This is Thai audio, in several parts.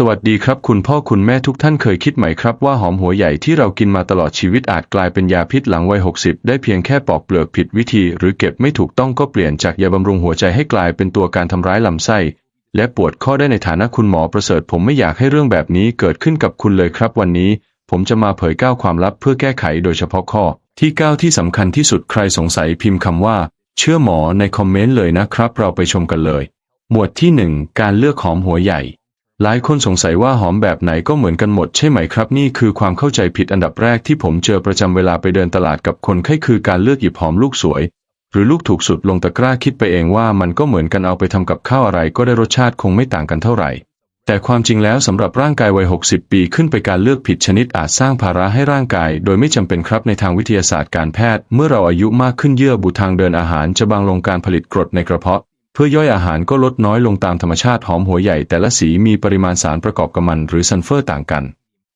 สวัสดีครับคุณพ่อคุณแม่ทุกท่านเคยคิดไหมครับว่าหอมหัวใหญ่ที่เรากินมาตลอดชีวิตอาจกลายเป็นยาพิษหลังวัย 60 ได้เพียงแค่ปอกเปลือกผิดวิธี หรือเก็บไม่ถูกต้องก็เปลี่ยนจากยาบำรุงหัวใจให้กลายเป็นตัวการทำร้ายลำไส้ และปวดข้อได้ในฐานะคุณหมอประเสริฐ ผมไม่อยากให้เรื่องแบบนี้เกิดขึ้นกับคุณเลยครับวันนี้ ผมจะมาเผยก้าวความลับเพื่อแก้ไขโดยเฉพาะข้อ ที่ก้าวที่สำคัญที่สุดใครสงสัยพิมพ์คำว่า เชื่อหมอในคอมเมนต์เลยนะครับ เราไปชมกันเลย หมวดที่หนึ่งการเลือกหอมหัวใหญ่ หลายคนสงสัยว่าหอมแบบไหนก็เหมือนกันหมดใช่ไหมครับ นี่คือความเข้าใจผิดอันดับแรกที่ผมเจอประจำเวลาไปเดินตลาดกับคนไข้คือการเลือกหยิบหอมลูกสวย หรือลูกถูกสุดลงตะกร้าคิดไปเองว่ามันก็เหมือนกันเอาไปทำกับข้าวอะไรก็ได้รสชาติคงไม่ต่างกันเท่าไหร่ แต่ความจริงแล้วสำหรับร่างกายวัย 60 ปีขึ้นไปการเลือกผิดชนิดอาจสร้างภาระให้ร่างกาย โดยไม่จำเป็นครับในทางวิทยาศาสตร์การแพทย์ เมื่อเราอายุมากขึ้นเยื่อบุทางเดินอาหารจะบางลงการผลิตกรดในกระเพาะ พื่อย่อยอาหารก็ลดน้อยลงตามธรรมชาติหอมหัวใหญ่แต่ละสีมีปริมาณสารประกอบกัมมันหรือซัลเฟอร์ต่างกัน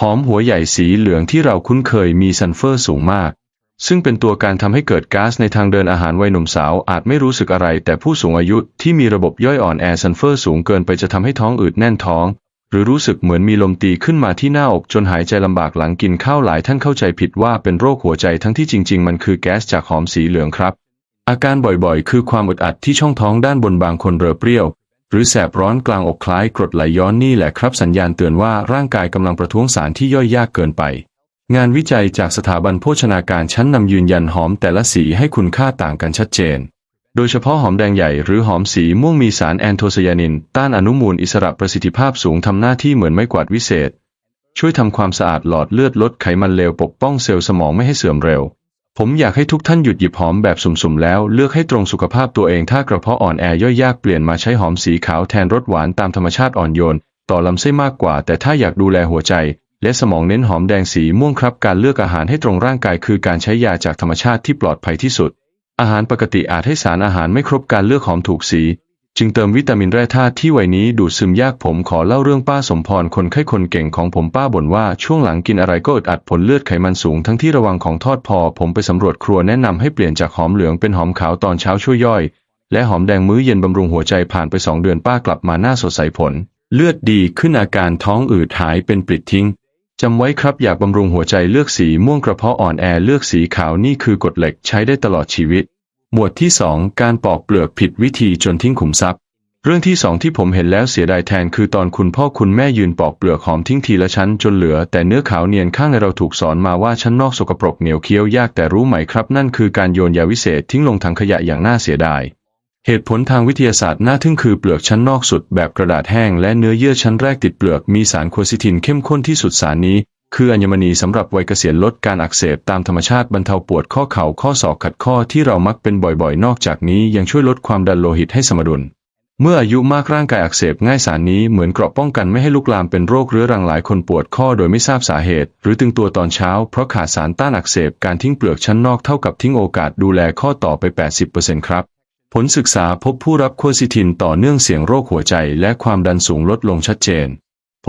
หอมหัวใหญ่สีเหลืองที่เราคุ้นเคยมีซัลเฟอร์สูงมาก ซึ่งเป็นตัวการทำให้เกิดก๊าซในทางเดินอาหารวัยหนุ่มสาวอาจไม่รู้สึกอะไร แต่ผู้สูงอายุที่มีระบบย่อยอ่อนแอซัลเฟอร์สูงเกินไปจะทำให้ท้องอืดแน่นท้อง หรือรู้สึกเหมือนมีลมตีขึ้นมาที่หน้าอกจนหายใจลำบากหลังกินข้าวหลายท่านเข้าใจผิดว่าเป็นโรคหัวใจทั้งที่จริง ๆ มันคือแก๊สจากหอมสีเหลืองครับ อาการบ่อยๆ คือความอึดอัดที่ช่องท้องด้านบนบางคนเรอเปรี้ยว หรือแสบร้อนกลางอกคล้ายกรดไหลย้อนนี่แหละครับสัญญาณเตือนว่าร่างกายกำลังประท้วงสารที่ย่อยยากเกินไป งานวิจัยจากสถาบันโภชนาการชั้นนำยืนยันหอมแต่ละสีให้คุณค่าต่างกันชัดเจน โดยเฉพาะหอมแดงใหญ่หรือหอมสีม่วงมีสารแอนโทไซยานิน ต้านอนุมูลอิสระประสิทธิภาพสูงทำหน้าที่เหมือนไม้กวาดวิเศษ ช่วยทำความสะอาดหลอดเลือดลดไขมันเลวปกป้องเซลล์สมองไม่ให้เสื่อมเร็ว ผมอยากให้ทุกท่านหยุดหยิบหอมแบบสุ่มๆแล้วเลือกให้ตรงสุขภาพตัวเองถ้ากระเพาะอ่อนแอย่อยยากเปลี่ยนมาใช้หอมสีขาวแทนรสหวานตามธรรมชาติอ่อนโยน ต่อลำไส้มากกว่า แต่ถ้าอยากดูแลหัวใจ และสมองเน้นหอมแดงสีม่วงครับ การเลือกอาหารให้ตรงร่างกายคือการใช้ยาจากธรรมชาติที่ปลอดภัยที่สุด อาหารปกติอาจให้สารอาหารไม่ครบการเลือกหอมถูกสี จึงเติมวิตามินแร่ธาตุที่วัยนี้ดูดซึมยากผมขอเล่าเรื่องป้าสมพรคนไข้คนเก่งของผมป้าบ่นว่าช่วงหลังกินอะไรก็อึดอัดผลเลือดไขมันสูงทั้งที่ระวังของทอดพอ ผมไปสำรวจครัวแนะนำให้เปลี่ยนจากหอมเหลืองเป็นหอมขาวตอนเช้าช่วยย่อย และหอมแดงมื้อเย็นบำรุงหัวใจผ่านไปสองเดือนป้ากลับมาหน้าสดใสผล เลือดดีขึ้นอาการท้องอืดหายเป็นปลิดทิ้งจำไว้ครับอยากบำรุงหัวใจเลือกสีม่วงกระเพาะอ่อนแอเลือกสีขาวนี่คือกฎเหล็กใช้ได้ตลอดชีวิต หมวดที่ 2 การปอกเปลือกผิดวิธีจนทิ้งขุมทรัพย์ เรื่องที่สองที่ผมเห็นแล้วเสียดายแทนคือตอนคุณพ่อคุณแม่ยืนปอกเปลือกหอมทิ้งทีละชั้นจนเหลือ แต่เนื้อขาวเนียนข้างในเราถูกสอนมาว่าชั้นนอกสกปรกเหนียวเคี้ยวยากแต่รู้ไหมครับ นั่นคือการโยนยาวิเศษทิ้งลงถังขยะอย่างน่าเสียดาย เหตุผลทางวิทยาศาสตร์น่าทึ่งคือเปลือกชั้นนอกสุดแบบกระดาษแห้งและเนื้อเยื่อชั้นแรกติดเปลือกมีสารโคซิทินเข้มข้นที่สุดสารนี้ คืออัญมณีสำหรับวัยเกษียณลดการอักเสบตามธรรมชาติบรรเทาปวดข้อเข่าข้อศอกขัดข้อที่เรามักเป็นบ่อยๆ นอกจากนี้ยังช่วยลดความดันโลหิตให้สมดุล เมื่ออายุมากร่างกายอักเสบง่ายสารนี้เหมือนเกราะป้องกันไม่ให้ลุกลามเป็นโรคเรื้อรังหลายคนปวดข้อโดยไม่ทราบสาเหตุ หรือตึงตัวตอนเช้าเพราะขาดสารต้านอักเสบการทิ้งเปลือกชั้นนอกเท่ากับทิ้งโอกาสดูแลข้อต่อไป 80%ครับผลศึกษาพบผู้รับโคซิทินต่อเนื่องเสี่ยงโรคหัวใจและความดันสูงลดลงชัดเจน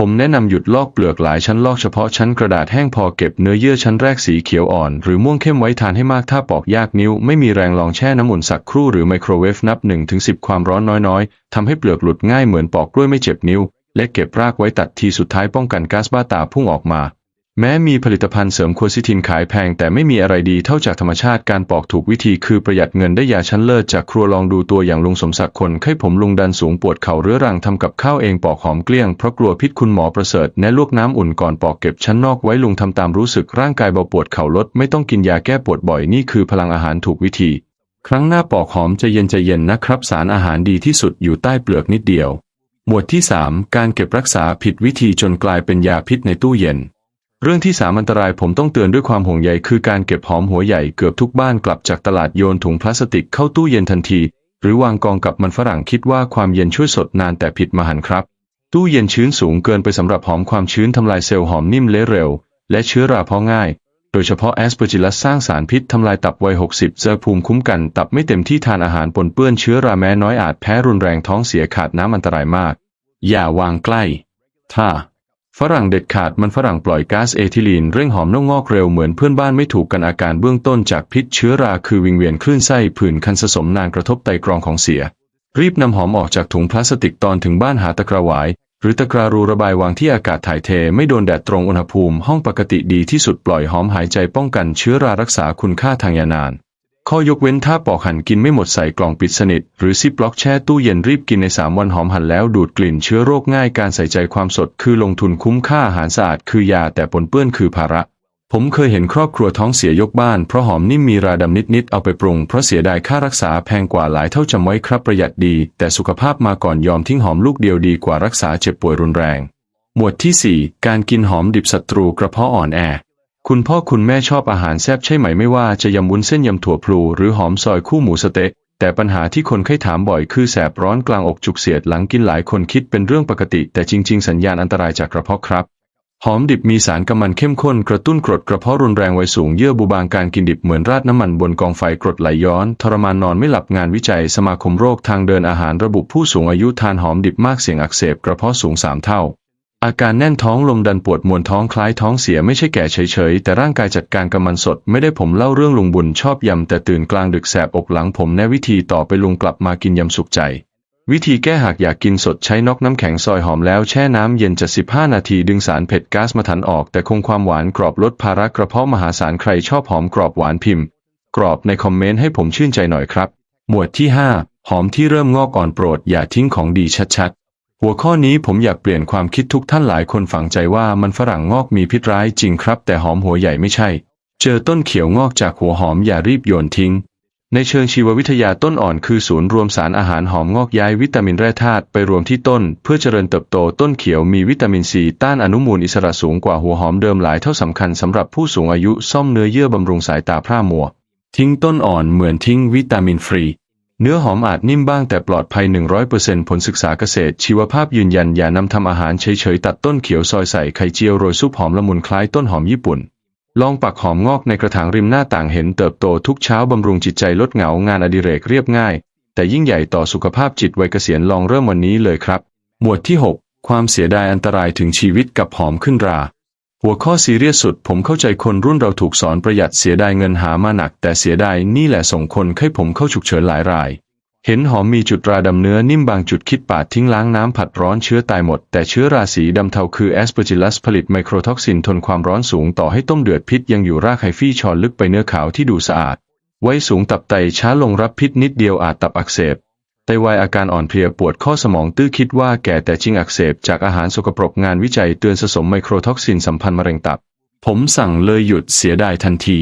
ผมแนะนำหยุดลอกเปลือกหลายชั้นลอกเฉพาะชั้นกระดาษแห้งพอเก็บเนื้อเยื่อชั้นแรกสีเขียวอ่อน หรือม่วงเข้มไว้ทานให้มากถ้าปอกยากนิ้ว ไม่มีแรงลองแช่น้ำอุ่นสักครู่หรือไมโครเวฟนับ 1-10 ความร้อนน้อยๆทำให้เปลือกหลุดง่ายเหมือนปอกกล้วยไม่เจ็บนิ้ว และเก็บรากไว้ตัดทีสุดท้ายป้องกันก๊าซบ้าตาพุ่งออกมา แม้มีผลิตภัณฑ์เสริมโคซิทินขายแพง แต่ไม่มีอะไรดีเท่าจากธรรมชาติการปอกถูกวิธีคือประหยัดเงินได้ยาชั้นเลิศจากครัวลองดูตัวอย่างลุงสมศักดิ์คนไข้ผมลุงดันสูงปวดเข่าเรื้อรังทำกับข้าวเองปอกหอมเกลี้ยงเพราะกลัวพิษคุณหมอประเสริฐแนะลวกน้ำอุ่นก่อนปอกเก็บชั้นนอกไว้ลุงทำตามรู้สึกร่างกายเบาปวดเข่าลดไม่ต้องกินยาแก้ปวดบ่อยนี่คือพลังอาหารถูกวิธี ครั้งหน้าปอกหอมจะเย็นใจเย็นนะครับ สารอาหารดีที่สุดอยู่ใต้เปลือกนิดเดียว หมวดที่ 3 การเก็บรักษาผิดวิธีจนกลายเป็นยาพิษในตู้เย็น เรื่องที่สามอันตรายผมต้องเตือนด้วยความห่วงใยคือการเก็บหอมหัวใหญ่เกือบทุกบ้านกลับจากตลาดโยนถุงพลาสติกเข้าตู้เย็นทันที หรือวางกองกับมันฝรั่งคิดว่าความเย็นช่วยสดนานแต่ผิดมหันครับ ตู้เย็นชื้นสูงเกินไปสำหรับหอมความชื้นทำลายเซลล์หอมนิ่มเละเร็ว และเชื้อราเพาะง่าย โดยเฉพาะแอสเปอร์จิลัสสร้างสารพิษทำลายตับวัย 60เจอภูมิคุ้มกัน ตับไม่เต็มที่ทานอาหารปนเปื้อนเชื้อราแม้น้อยอาจแพ้รุนแรงท้องเสียขาดน้ำอันตรายมาก อย่าวางใกล้ ถ้า ฝรั่งเด็ดขาดมันฝรั่งปล่อยก๊าซเอทิลีนเร่งหอมนกงงอกเร็วเหมือนเพื่อนบ้านไม่ถูกกันอาการเบื้องต้นจากพิษเชื้อราคือวิงเวียนคลื่นไส้ผื่นคันสะสมนานกระทบไตกรองของเสีย รีบนำหอมออกจากถุงพลาสติกตอนถึงบ้านหาตะกระหวาย หรือตะกรารูระบายวางที่อากาศถ่ายเทไม่โดนแดดตรงอุณหภูมิห้องปกติดีที่สุดปล่อยหอมหายใจป้องกันเชื้อรารักษาคุณค่าทางยานาน ข้อยกเว้นถ้าปอกหั่นกินไม่หมดใส่กล่องปิดสนิท หรือซิปล็อกแช่ตู้เย็นรีบกินใน 3 วันหอมหั่นแล้วดูดกลิ่นเชื้อโรคง่ายการใส่ใจความสดคือลงทุนคุ้มค่าอาหารสะอาดคือยาแต่ปนเปื้อนคือภาระ ผมเคยเห็นครอบครัวท้องเสียยกบ้านเพราะหอมนิ่มมีราดำนิดๆเอาไปปรุงเพราะเสียดายค่ารักษาแพงกว่าหลายเท่าจำไว้ครับประหยัดดี แต่สุขภาพมาก่อนยอมทิ้งหอมลูกเดียวดีกว่ารักษาเจ็บป่วยรุนแรง หมวดที่ 4 การกินหอมดิบศัตรูกระเพาะอ่อนแอ คุณพ่อคุณแม่ชอบอาหารแซ่บใช่ไหมไม่ว่าจะยำวุ้นเส้นยำถั่วพลูหรือหอมซอยคู่หมูสเต๊ะแต่ปัญหาที่คนไข้ถามบ่อยคือแสบร้อนกลางอกจุกเสียดหลังกินหลายคนคิดเป็นเรื่องปกติ แต่จริง ๆ สัญญาณอันตรายจากกระเพาะครับ หอมดิบมีสารกำมันเข้มข้นกระตุ้นกรดกระเพาะรุนแรงไวสูงเยื่อบุบางการกินดิบเหมือนราดน้ำมันบนกองไฟกรดไหลย้อน ทรมานนอนไม่หลับงานวิจัยสมาคมโรคทางเดินอาหารระบุผู้สูงอายุทานหอมดิบมากเสี่ยงอักเสบกระเพาะสูงสามเท่า อาการแน่นท้องลมดันปวดมวนท้องคล้ายท้องเสียไม่ใช่แก่เฉยๆ แต่ร่างกายจัดการกับมันสดไม่ได้ผมเล่าเรื่องลุงบุญชอบยำแต่ตื่นกลางดึกแสบอกหลังผมแนะวิธีต่อไปลุงกลับมากินยำสุขใจ วิธีแก้หากอยากกินสดใช้นอกน้ำแข็งซอยหอมแล้วแช่น้ำเย็นจะ15 นาทีดึงสารเผ็ดก๊าซมาถันออก แต่คงความหวานกรอบลดภาระกระเพาะมหาศาลใครชอบหอมกรอบหวานพิมพ์ กรอบในคอมเมนต์ให้ผมชื่นใจหน่อยครับ หมวดที่ 5 หอมที่เริ่มงอกอ่อนโปรดอย่าทิ้งของดีชัดๆ หัวข้อนี้ผมอยากเปลี่ยนความคิดทุกท่านหลายคนฝังใจว่ามันฝรั่งงอกมีพิษร้ายจริงครับ แต่หอมหัวใหญ่ไม่ใช่ เจอต้นเขียวงอกจากหัวหอมอย่ารีบโยนทิ้ง ในเชิงชีววิทยาต้นอ่อนคือศูนย์รวมสารอาหารหอมงอกย้ายวิตามินแร่ธาตุไปรวมที่ต้น เพื่อเจริญเติบโตต้นเขียวมีวิตามินซีต้านอนุมูลอิสระสูงกว่าหัวหอมเดิมหลายเท่าสำคัญสำหรับผู้สูงอายุซ่อมเนื้อเยื่อบำรุงสายตาพร่ามัว ทิ้งต้นอ่อนเหมือนทิ้งวิตามินฟรี เนื้อหอมอาจนิ่มบ้างแต่ปลอดภัย 100%ผลศึกษาเกษตร ชีวภาพยืนยันอย่านำทำอาหารเฉยๆ ตัดต้นเขียวซอยใส่ไข่เจียวโรยซุปหอมละมุนคล้ายต้นหอมญี่ปุ่น ลองปักหอมงอกในกระถางริมหน้าต่างเห็นเติบโตทุกเช้าบำรุงจิตใจลดเหงางานอดิเรกเรียบง่าย แต่ยิ่งใหญ่ต่อสุขภาพจิตวัยเกษียณลองเริ่มวันนี้เลยครับ หมวดที่ 6 ความเสียดายอันตรายถึงชีวิตกับหอมขึ้นรา หัวข้อซีเรียสสุดผมเข้าใจคนรุ่นเราถูกสอนประหยัดเสียดายเงินหามาหนัก แต่เสียดายนี่แหละส่งคนให้ผมเข้าฉุกเฉินหลายราย เห็นหอมมีจุดราดำเนื้อนิ่มบางจุดคิดปาดทิ้งล้างน้ำผัดร้อนเชื้อตายหมด แต่เชื้อราสีดำเทาคือแอสเปอร์จิลัสผลิตไมโครท็อกซินทนความร้อนสูงต่อให้ต้มเดือดพิษยังอยู่รากไฮฟี่ชอนลึกไปเนื้อขาวที่ดูสะอาด ไว้สูงตับไตช้าลงรับพิษนิดเดียวอาจตับอักเสบ ไตวายอาการอ่อนเพลียปวดข้อสมองตื้อคิดว่าแก่แต่จริงอักเสบจากอาหารสกปรกงานวิจัยเตือนสะสมไมโครท็อกซินสัมพันธ์มะเร็งตับ ผมสั่งเลยหยุดเสียดายทันที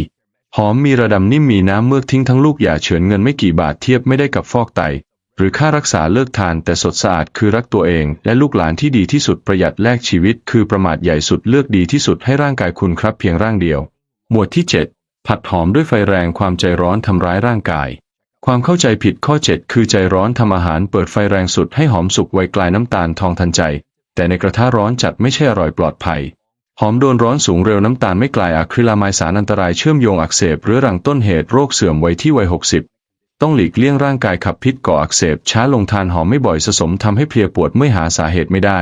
หอมมีระดำนิ่มมีน้ำเมือกทิ้งทั้งลูกอย่าเฉือนเงินไม่กี่บาทเทียบไม่ได้กับฟอกไต หรือค่ารักษาเลิกทานแต่สดสะอาดคือรักตัวเอง และลูกหลานที่ดีที่สุดประหยัดแลกชีวิต คือประมาทใหญ่สุดเลือกดีที่สุดให้ร่างกายคุณครับเพียงร่างเดียว หมวดที่ 7 ผัดหอมด้วยไฟแรงความใจร้อนทำร้ายร่างกาย ความเข้าใจผิดข้อ 7 คือใจร้อนทำอาหารเปิดไฟแรงสุดให้หอมสุกไวกลายน้ำตาลทองทันใจ แต่ในกระทะร้อนจัดไม่ใช่อร่อยปลอดภัย หอมโดนร้อนสูงเร็วน้ำตาลไม่กลายอะคริลามด์สารอันตรายเชื่อมโยงอักเสบเรื้อรังต้นเหตุโรคเสื่อมวัยที่วัย 60 ต้องหลีกเลี่ยงร่างกายขับพิษก่ออักเสบ ช้าลงทานหอมไม่บ่อยสะสมทำให้เพลียปวดไม่หาสาเหตุไม่ได้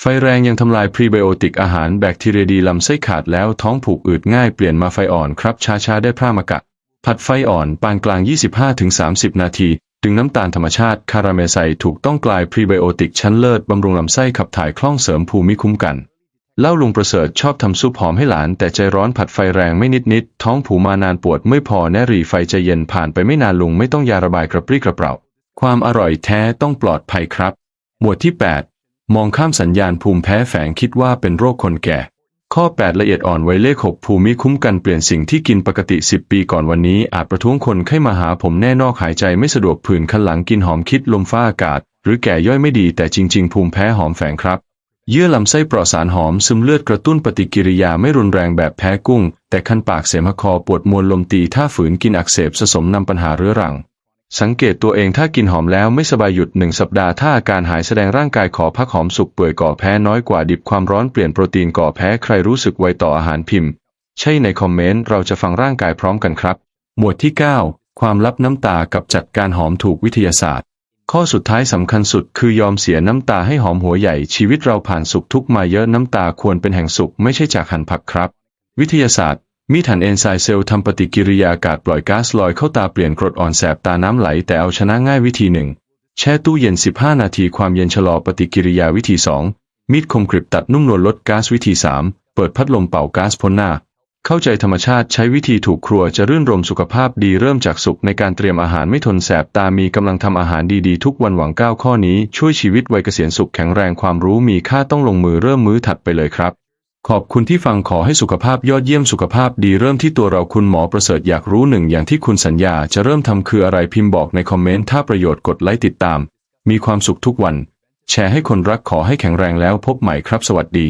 ไฟแรงยังทำลายพรีไบโอติกอาหารแบคทีเรียดีลำไส้ขาดแล้วท้องผูกอืดง่ายเปลี่ยนมาไฟอ่อนครับช้าๆได้พร่ามากะ ผัดไฟอ่อนปานกลาง 25-30 นาที ดึงน้ำตาลธรรมชาติคาราเมลไซถูกต้องกลายพรีไบโอติกชั้นเลิศบำรุงลำไส้ขับถ่ายคล่องเสริมภูมิคุ้มกันเล่าลุงประเสริฐชอบทำซุปหอมให้หลาน แต่ใจร้อนผัดไฟแรงไม่นิดนิดๆท้องผูมานานปวดไม่พอแนรีไฟใจเย็นผ่านไปไม่นานลุงไม่ต้องยาระบายกระปรี้กระเปร่า ความอร่อยแท้ต้องปลอดภัยครับ หมวดที่ 8 มองข้ามสัญญาณภูมิแพ้แฝงคิดว่าเป็นโรคคนแก่ ข้อ 8 ละเอียดอ่อนไว้เลข6ภูมิคุ้มกันเปลี่ยนสิ่งที่กินปกติ 10 ปีก่อนวันนี้ อาจประท้วงคนไข้มาหาผมแน่นอกหายใจไม่สะดวกผื่นคันหลังกินหอมคิดลมฟ้าอากาศ หรือแก่ย่อยไม่ดีแต่จริง ๆ ภูมิแพ้หอมแฝงครับ เยื่อลำไส้ปลอดสารหอมซึมเลือดกระตุ้นปฏิกิริยาไม่รุนแรงแบบแพ้กุ้ง แต่คันปากเสมหคอปวดมวลลมตีถ้าฝืนกินอักเสบสะสมนำปัญหาเรื้อรัง สังเกตตัวเองถ้ากินหอมแล้วไม่สบายหยุดหนึ่งสัปดาห์ถ้าอาการหายแสดงร่างกายขอพักหอมสุกเปื่อยก่อแพ้น้อยกว่าดิบความร้อนเปลี่ยนโปรตีนก่อแพ้ใครรู้สึกไวต่ออาหารพิมพ์ ใช่ในคอมเมนต์เราจะฟังร่างกายพร้อมกันครับ หมวดที่ 9 ความลับน้ำตากับจัดการหอมถูกวิทยาศาสตร์ ข้อสุดท้ายสำคัญสุดคือยอมเสียน้ำตาให้หอมหัวใหญ่ชีวิตเราผ่านสุขทุกมาเยอะน้ำตาควรเป็นแห่งสุขไม่ใช่จากหันผักครับ วิทยาศาสตร์ มีดหันเอนไซม์เซลล์ทำปฏิกิริยาอากาศปล่อยก๊าซลอยเข้าตาเปลี่ยนกรดอ่อนแสบตาน้ำไหลแต่เอาชนะง่ายวิธีหนึ่งแช่ตู้เย็น 15 นาทีความเย็นชะลอปฏิกิริยาวิธี 2 มีดคมกริบตัดนุ่มนวลลดก๊าซวิธี 3 เปิดพัดลมเป่าก๊าซพ้นหน้า เข้าใจธรรมชาติใช้วิธีถูกครัวจะรื่นรมสุขภาพดีเริ่มจากสุขในการเตรียมอาหารไม่ทนแสบตามีกำลังทำอาหารดีๆ ทุกวันหวังก้าวข้อนี้ช่วยชีวิตวัยเกษียณสุขแข็งแรงความรู้มีค่าต้องลงมือเริ่มมื้อถัดไปเลยครับ ขอบคุณที่ฟังขอให้สุขภาพยอดเยี่ยมสุขภาพดีเริ่มที่ตัวเราคุณหมอประเสริฐอยากรู้หนึ่งอย่างที่คุณสัญญาจะเริ่มทำคืออะไรพิมพ์บอกในคอมเมนต์ถ้าประโยชน์กดไลค์ติดตาม มีความสุขทุกวัน แชร์ให้คนรักขอให้แข็งแรงแล้วพบใหม่ครับสวัสดี